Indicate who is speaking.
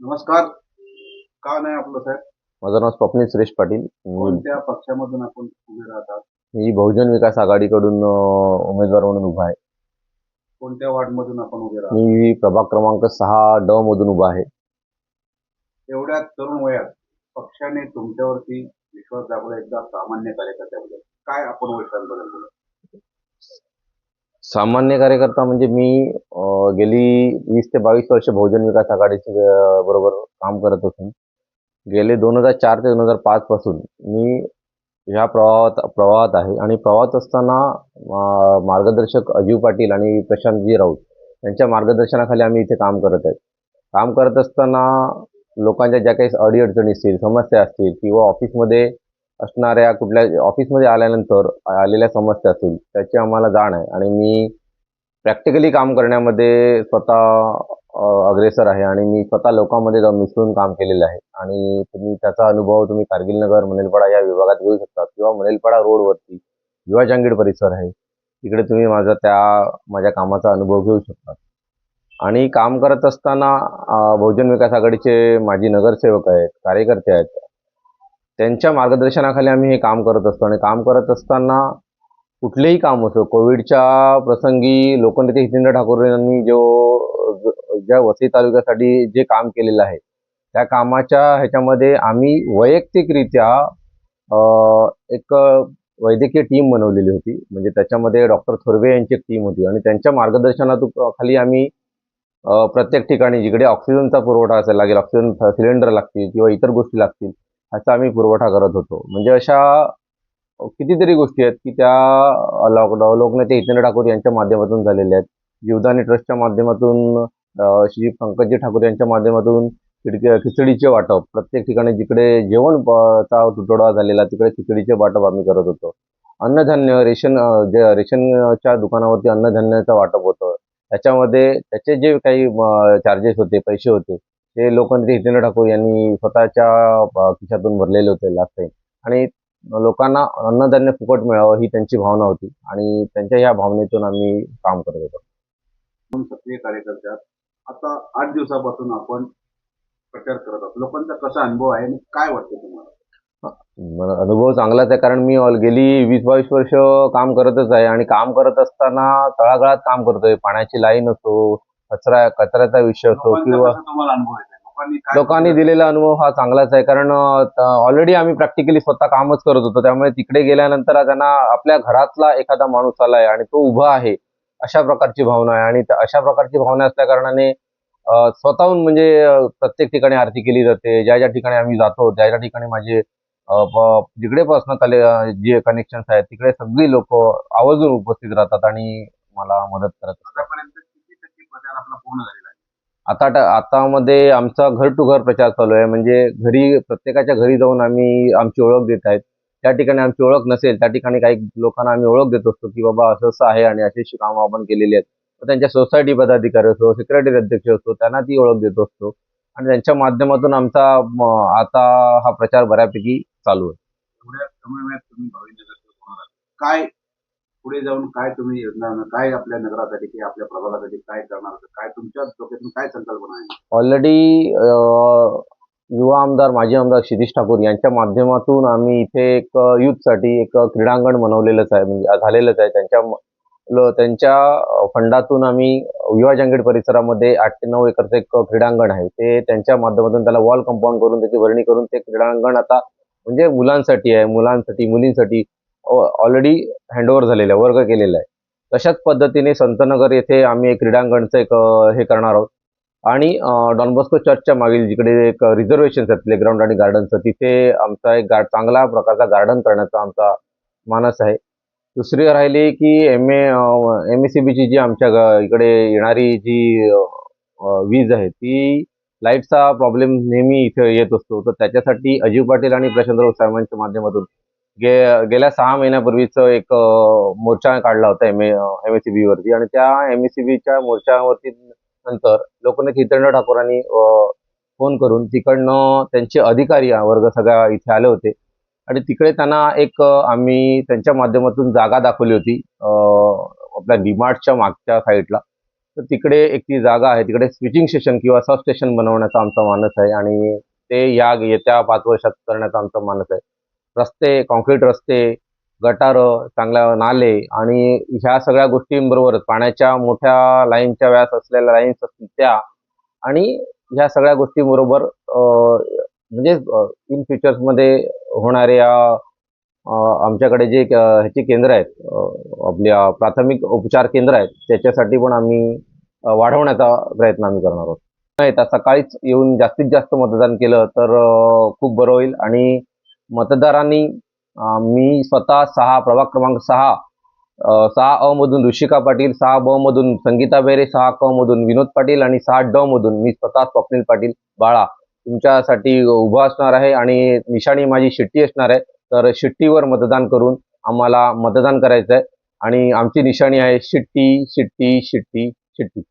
Speaker 1: नमस्कार. का नाही आपलं साहेब?
Speaker 2: माझं नाव स्वप्नील सुरेश पाटील. मी
Speaker 1: कोणत्या पक्षामधून आपण उभे राहतात?
Speaker 2: मी बहुजन विकास आघाडीकडून अं, उमेदवार म्हणून उभा आहे.
Speaker 1: कोणत्या वार्डमधून आपण उभे राहतात?
Speaker 2: मी प्रभाग क्रमांक सहा ड मधून उभा आहे.
Speaker 1: एवढ्या तरुण वयात पक्षाने तुमच्यावरती विश्वास दाखवला एकदा सामान्य कार्यकर्त्याबद्दल. काय आपण वैशांबद्दल बोलू?
Speaker 2: सामान्य कार्यकर्ता म्हणजे मी गेली वीस ते बावीस वर्ष बहुजन विकास आघाडीची बरोबर काम करत असून गेले दोन हजार चार ते दोन हजार पाच पासून मी ह्या प्रवाहात प्रवाहात आहे आणि प्रवाहात असताना मार्गदर्शक अजीव पाटील आणि प्रशांतजी राऊत यांच्या मार्गदर्शनाखाली आम्ही इथे काम करत आहे. काम करत असताना लोकांच्या ज्या काही अडीअडचणी असतील समस्या असतील किंवा ऑफिसमध्ये असणाऱ्या कुठल्या ऑफिसमध्ये आल्यानंतर आलेल्या समस्या असतील त्याची आम्हाला जाण आहे. आणि मी प्रॅक्टिकली काम करण्यामध्ये स्वतः अग्रेसर आहे आणि मी स्वतः लोकांमध्ये जाऊन मिसळून काम केलेलं आहे. आणि तुम्ही त्याचा अनुभव तुम्ही कारगिल नगर मनेलपाडा या विभागात घेऊ शकता किंवा मनेलपाडा रोडवरती युवा जांगीड परिसर आहे तिकडे तुम्ही माझा त्या माझ्या कामाचा अनुभव घेऊ शकता आणि काम करत असताना बहुजन विकास आघाडीचे माजी नगरसेवक आहेत कार्यकर्ते आहेत त्यांच्या मार्गदर्शनाखाली आम्ही हे काम करत असतो. आणि काम करत असताना कुठलेही काम असो कोविडच्या प्रसंगी लोकनेते हितेंद्र ठाकूर यांनी जो ज्या वसई तालुक्यासाठी जे काम केलेलं आहे त्या कामाच्या ह्याच्यामध्ये आम्ही वैयक्तिकरित्या एक वैद्यकीय टीम बनवलेली होती. म्हणजे त्याच्यामध्ये डॉक्टर थोरवे यांची एक टीम होती. आणि त्यांच्या मार्गदर्शनातून खाली आम्ही प्रत्येक ठिकाणी जिकडे ऑक्सिजनचा पुरवठा असायला लागेल ऑक्सिजन सिलेंडर लागतील किंवा इतर गोष्टी लागतील ह्याचा आम्ही पुरवठा करत होतो. म्हणजे अशा कितीतरी गोष्टी आहेत की त्या लॉकडाऊन लोकनेते हितेंद्र ठाकूर यांच्या माध्यमातून झालेल्या आहेत. जीवदानी ट्रस्टच्या माध्यमातून श्री पंकजी ठाकूर यांच्या माध्यमातून खिडकी खिचडीचे वाटप. प्रत्येक ठिकाणी जिकडे जेवण चा तुटवडा झालेला तिकडे खिचडीचे वाटप आम्ही करत होतो. अन्नधान्य रेशन जे रेशनच्या दुकानावरती अन्नधान्याचं वाटप होतं. त्याच्यामध्ये त्याचे जे काही चार्जेस होते पैसे होते ते लोकनेते हितेंद्र ठाकूर यांनी स्वतःच्या खिशातून भरलेले होते लास्ट टाईम आणि लोकांना अन्नधान्य फुकट मिळावं ही त्यांची भावना होती. आणि त्यांच्या या भावनेतून आम्ही काम करत होतो.
Speaker 1: सक्रिय कार्यकर्ते आता आठ दिवसापासून आपण प्रचार करत आहोत. लोकांचा कसा अनुभव आहे आणि काय वाटतं तुम्हाला?
Speaker 2: अनुभव चांगलाच आहे कारण मी ऑल गेली वीस बावीस वर्ष काम करतच आहे. आणि काम करत असताना तळागाळात काम करतोय. पाण्याची लाईन असो कचरा कचऱ्याचा विषय असो
Speaker 1: लोकांचा
Speaker 2: किंवा
Speaker 1: लोकांनी
Speaker 2: दिलेला अनुभव हा चांगलाच आहे. कारण ऑलरेडी आम्ही प्रॅक्टिकली स्वतः कामच करत होतो. त्यामुळे तिकडे गेल्यानंतर त्यांना आपल्या घरातला एखादा माणूस आलाय आणि तो उभा आहे अशा प्रकारची भावना आहे. आणि अशा प्रकारची भावना असल्या कारणाने स्वतःहून म्हणजे प्रत्येक ठिकाणी आरती केली जाते. ज्या ज्या ठिकाणी आम्ही जातो त्या ज्या ठिकाणी माझे जिकडे पासून आले जे कनेक्शन्स आहेत तिकडे सगळी लोक आवर्जून उपस्थित राहतात आणि मला मदत करत
Speaker 1: पूर्ण झालेला आहे.
Speaker 2: आता आतामध्ये आता मध्ये आमचा घर टू घर प्रचार चालू आहे. म्हणजे घरी प्रत्येकाच्या घरी जाऊन आम्ही आमची ओळख देत आहेत. त्या ठिकाणी आमची ओळख नसेल त्या ठिकाणी काही लोकांना आम्ही ओळख देत असतो की बाबा असं असं आहे आणि अशी अशी कामं आपण केलेली आहेत. तर त्यांच्या सोसायटी पदाधिकारी असो सेक्रेटरी अध्यक्ष असतो त्यांना ती ओळख देत असतो. आणि त्यांच्या माध्यमातून आमचा आता हा प्रचार बऱ्यापैकी चालू आहे.
Speaker 1: काय पुढे जाऊन काय तुम्ही योजना काय आपल्या नगरासाठी किंवा आपल्या प्रभागासाठी काय करणार काय तुमच्या डोक्यातून काय संकल्पना आहे?
Speaker 2: ऑलरेडी युवा आमदार माजी आमदार शिरीष ठाकूर यांच्या माध्यमातून आम्ही इथे एक युथसाठी एक क्रीडांगण बनवलेलंच आहे. म्हणजे झालेलंच आहे. त्यांच्या त्यांच्या फंडातून आम्ही युवा जंगीड परिसरामध्ये आठ ते नऊ एकरचं एक क्रीडांगण आहे. ते त्यांच्या माध्यमातून त्याला वॉल कंपाऊंड करून त्याची भरणी करून ते क्रीडांगण आता म्हणजे मुलांसाठी आहे. मुलांसाठी मुलींसाठी ऑलरेडी हँडओव्हर झालेलं आहे वर्ग केलेला आहे. तशाच पद्धतीने संतनगर येथे आम्ही एक क्रीडांगणचं एक हे करणार आहोत. आणि डॉनबॉस्को चर्चच्या मागील जिकडे एक रिझर्वेशन्स आहेत प्लेग्राऊंड आणि गार्डनचं तिथे आमचा एक गा चांगला प्रकारचा गार्डन करण्याचा आमचा मानस आहे. दुसरी राहिली की M A M S C बीची जी आमच्या इकडे येणारी जी वीज आहे ती लाईटचा प्रॉब्लेम नेहमी इथे येत असतो. तर त्याच्यासाठी अजीव पाटील आणि प्रशांतराव साहेबांच्या माध्यमातून गे गेल्या सहा महिन्यापूर्वीच एक मोर्चा काढला होता M A M S C बीवरती आणि त्या एम एस सी बीच्या मोर्चावरती नंतर लोकनेते हितेंद्र ठाकूरांनी फोन करून तिकडनं त्यांचे अधिकारी वर्ग सगळ्या इथे आले होते. आणि तिकडे त्यांना एक आम्ही त्यांच्या माध्यमातून जागा दाखवली होती आपल्या डिमार्टच्या मागच्या साईडला. तर तिकडे एक ती जागा आहे तिकडे स्विचिंग स्टेशन किंवा सब स्टेशन बनवण्याचा आमचा मानस आहे आणि ते या येत्या पाच वर्षात करण्याचा आमचा मानस आहे. रस्ते कॉन्क्रीट रस्ते गटारं चांगल्या नाले आणि ह्या सगळ्या गोष्टींबरोबरच पाण्याच्या मोठ्या लाईनच्या व्यास असलेल्या लाईन्स असतील त्या आणि ह्या सगळ्या गोष्टींबरोबर म्हणजे इन फ्युचर्समध्ये होणाऱ्या आमच्याकडे जे ह्याची केंद्र आहेत आपल्या प्राथमिक उपचार केंद्र आहेत त्याच्यासाठी पण आम्ही वाढवण्याचा प्रयत्न आम्ही करणार आहोत. नाही तर सकाळीच येऊन जास्तीत जास्त मतदान केलं तर खूप बरं होईल आणि मतदारांनी मी स्वतः सहा प्रभाग क्रमांक सहा सहा अ मधून ऋषिका पाटील सहा ब मधून संगीता बेरे सहा क मधून विनोद पाटील आणि सहा ड मधून मी स्वतः स्वप्नील पाटील बाळा. तुमच्यासाठी उभा असणार आहे आणि निशाणी माझी शिट्टी असणार आहे. तर शिट्टीवर मतदान करून आम्हाला मतदान करायचं आहे आणि आमची निशाणी आहे शिट्टी शिट्टी शिट्टी शिट्टी.